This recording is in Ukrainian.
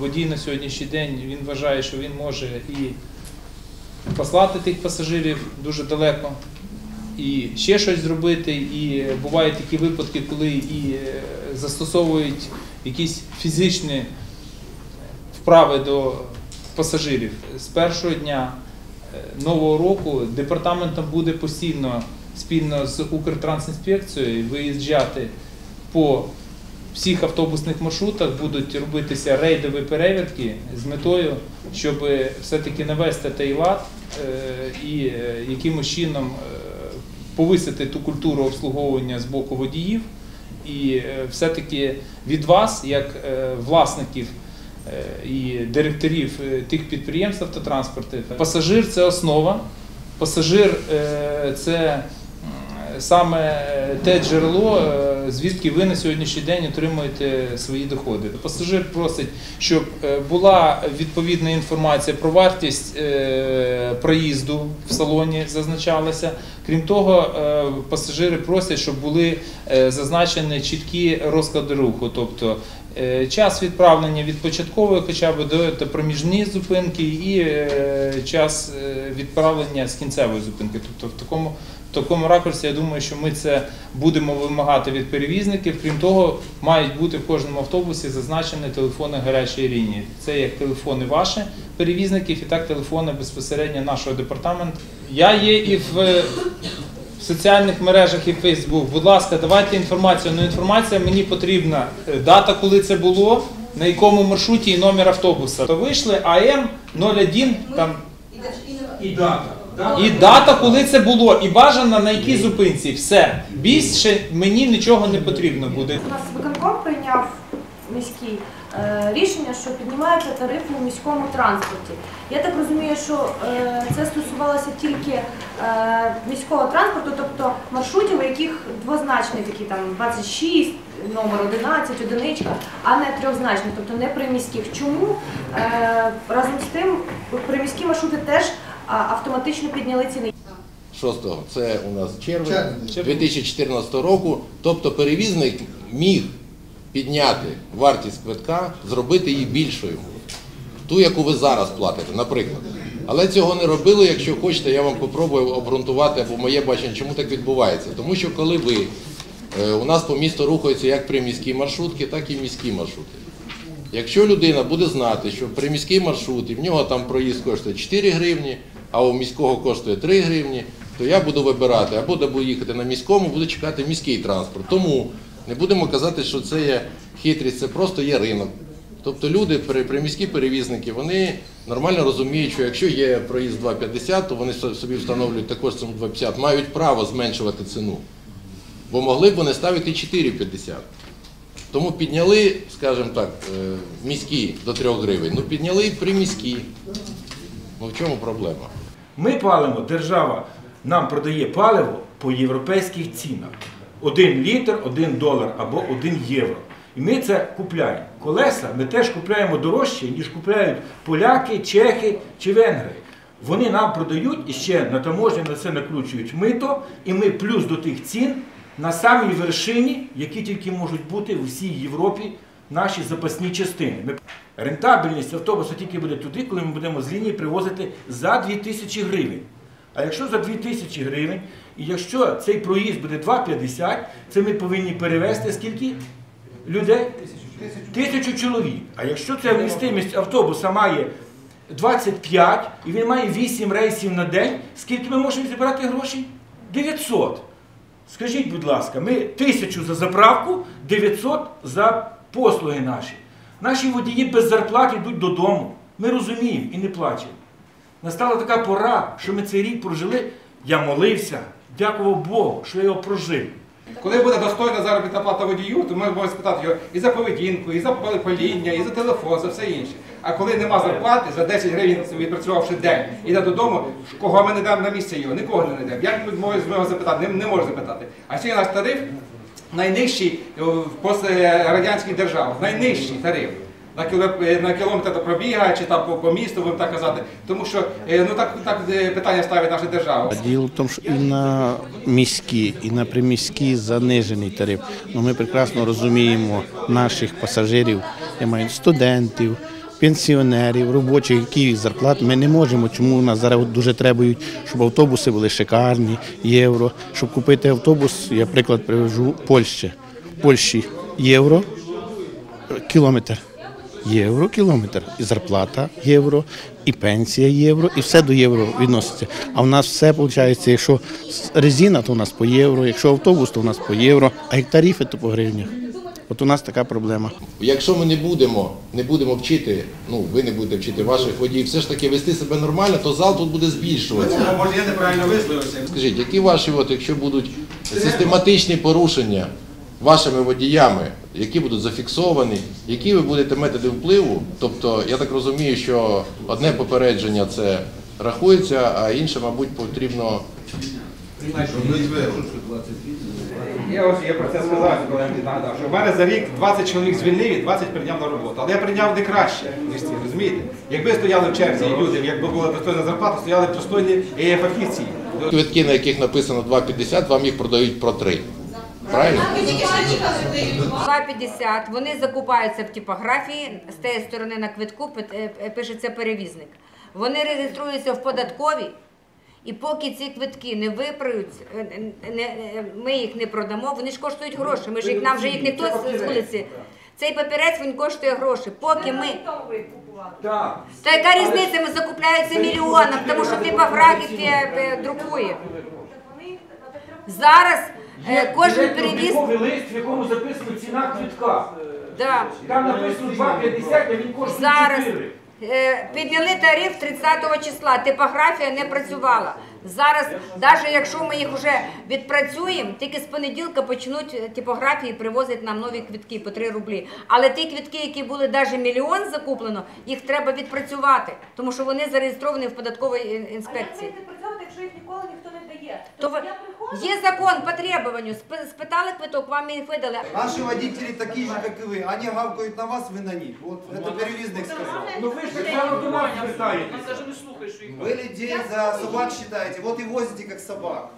Водій на сьогоднішній день він вважає, що він може і послати тих пасажирів дуже далеко, і ще щось зробити. І бувають такі випадки, коли і е, застосовують якісь фізичні вправи до пасажирів. З першого дня е, нового року департаментом буде постійно спільно з Укртрансінспекцією виїжджати по всіх автобусних маршрутах будуть робитися рейдові перевірки з метою, щоб все-таки навести той лад е, і е, якимось чином е, повисити ту культуру обслуговування з боку водіїв, і е, все-таки від вас, як е, власників е, і директорів е, тих підприємств автотранспорту, пасажир це основа. Пасажир е, це саме те джерело, е, звідки ви на сьогоднішній день отримуєте свої доходи. Пасажир просить, щоб е, була відповідна інформація про вартість е, проїзду в салоні зазначалася. Крім того, е, пасажири просять, щоб були зазначені чіткі розклади руху, тобто час відправлення від початкової хоча б до, проміжні зупинки і час відправлення з кінцевої зупинки. Тобто в такому, в такому ракурсі я думаю, що ми це будемо вимагати від перевізників. Крім того, мають бути в кожному автобусі зазначені телефони гарячої лінії. Це як телефони ваші перевізників, і так телефони безпосередньо нашого департаменту. Я є і в в соціальних мережах і Facebook. Будь ласка, давайте інформацію. Ну інформація мені потрібна. Е, Дата, коли це було, на якому маршруті і номер автобуса. То вийшли АМ 01, там І дата. І дата, коли це було, і бажано на якій зупинці. Все. Більше мені нічого не потрібно буде. У нас виконком прийняв міський е, рішення, що піднімаються тарифи у міському транспорті. Я так розумію, що е, це стосувалося тільки е, міського транспорту, тобто маршрутів, у яких двозначний такі там 26, номер 11, одиничка, а не трьохзначний, тобто не приміських. Чому е, разом з тим приміські маршрути теж автоматично підняли ціни? 6-го, це у нас червень Червень. 2014 року. Тобто перевізник міг підняти вартість квитка, зробити її більшою, ту, яку ви зараз платите, наприклад. Але цього не робили. Якщо хочете, я вам попробую обґрунтувати або моє бачення, чому так відбувається. Тому що коли ви е, у нас по місту рухаються як приміські маршрутки, так і міські маршрути. Якщо людина буде знати, що приміський маршрут і в нього там проїзд коштує 4 гривні, а у міського коштує 3 гривні, то я буду вибирати або буду їхати на міському, буду чекати міський транспорт. Тому не будемо казати, що це є хитрість, це просто є ринок. Тобто люди, приміські перевізники, вони нормально розуміють, що якщо є проїзд 2,50, то вони собі встановлюють також цим 2,50, мають право зменшувати ціну. Бо могли б вони ставити 4,50. Тому підняли, скажімо так, е, міські до 3 гривень. Ну підняли і приміські. Ну в чому проблема? Ми палимо, держава нам продає паливо по європейських цінах. Один літр, один долар або один євро. І ми це купляємо. Колеса ми теж купляємо дорожче, ніж купляють поляки, чехи чи венгри. Вони нам продають і ще на таможні на це накручують мито, і ми плюс до тих цін на самій вершині, які тільки можуть бути у всій Європі, наші запасні частини. Ми... Рентабельність автобуса тільки буде туди, коли ми будемо з лінії привозити за 2000 гривень. А якщо за 2000 гривень, і якщо цей проїзд буде 2,50, це ми повинні перевезти скільки людей? Тисячу чоловік. А якщо ця вмістимість автобуса має 25 і він має 8 рейсів на день, скільки ми можемо зібрати грошей? 900. Скажіть, будь ласка, ми тисячу за заправку, 900 за послуги наші. Наші водії без зарплат йдуть додому. Ми розуміємо і не плачемо. Настала така пора, що ми цей рік прожили. Я молився, дякував Богу, що я його прожив. Коли буде достойна заробітна плата водію, то ми можемо спитати його і за поведінку, і за паління, і за телефон, за все інше. А коли нема зарплати, за 10 гривень відпрацювавши день, іде додому, кого ми не дамо на місце його, нікого не знайдемо. Як ми можемо його запитати? Не, не можемо запитати. А сьогодні наш тариф найнижчий е, в пострадянських державах, найнижчий тариф. На на кілометр до пробіга чи там по, по місту, будемо так казати. Тому що е, ну так, так е, питання ставить наша держава. Діло в тому, що і на міські, і на приміські занижений тариф. Ну, ми прекрасно розуміємо наших пасажирів, я маю студентів, пенсіонерів, робочих, які зарплати. Ми не можемо. Чому у нас зараз дуже требують, щоб автобуси були шикарні, євро. Щоб купити автобус, я приклад привожу Польщі. В Польщі євро кілометр. Євро кілометр. І зарплата євро, і пенсія євро, і все до євро відноситься. А в нас все виходить, якщо резина, то у нас по євро, якщо автобус, то у нас по євро, а як тарифи, то по гривнях. От у нас така проблема. Якщо ми не будемо, не будемо вчити, ну ви не будете вчити ваших водіїв, все ж таки вести себе нормально, то зал тут буде збільшуватися. Ну, Може я неправильно висловився. Скажіть, які ваші, от, якщо будуть систематичні порушення вашими водіями, які будуть зафіксовані, які ви будете методи впливу? Тобто, я так розумію, що одне попередження це рахується, а інше, мабуть, потрібно Я ось я про це сказав, коли я нагадав, що в мене за рік 20 чоловік звільнив і 20 прийняв на роботу. Але я прийняв не краще, ніж ці, розумієте? Якби стояли в черзі люди, якби була достойна зарплата, стояли б достойні фахівці. квитки, на яких написано 2,50, вам їх продають про 3. Правильно? 2,50, вони закупаються в типографії, з тієї сторони на квитку е, е, пишеться перевізник. Вони реєструються в податковій, і поки ці квитки не випрають, е, е, не- е, ми їх не продамо, вони ж коштують гроші. Ми ж їх нам вже їх ніхто з з вулиці. Цей папірець він коштує гроші. Поки ми. Так. Та яка різниця? Ми закупляються мільйоном, тому що типографія е, друкує. Зараз кожен перевіз. лист, в якому записано ціна квитка. Да. Там написано 2,50, а він коштує 4. е, підняли тариф 30 числа, типографія не працювала. Зараз, навіть якщо ми їх вже відпрацюємо, тільки з понеділка почнуть е, типографії привозити нам нові квитки по 3 рублі. Але ті квитки, які були навіть мільйон закуплено, їх треба відпрацювати, тому що вони зареєстровані в податковій е, А інспекції. як ви працювати, якщо їх ніколи ніхто не дає? То ви- я приходжу, Є закон по требуванню, спи- спитали квиток, вам їх видали. Наши водители такие же, как и вы. Они гавкают на вас, вы на них. Вот это перевізник сказал. Ну ви ж так само до нас звертаєтеся. Вы людей за собак считаете, вот и возите как собак.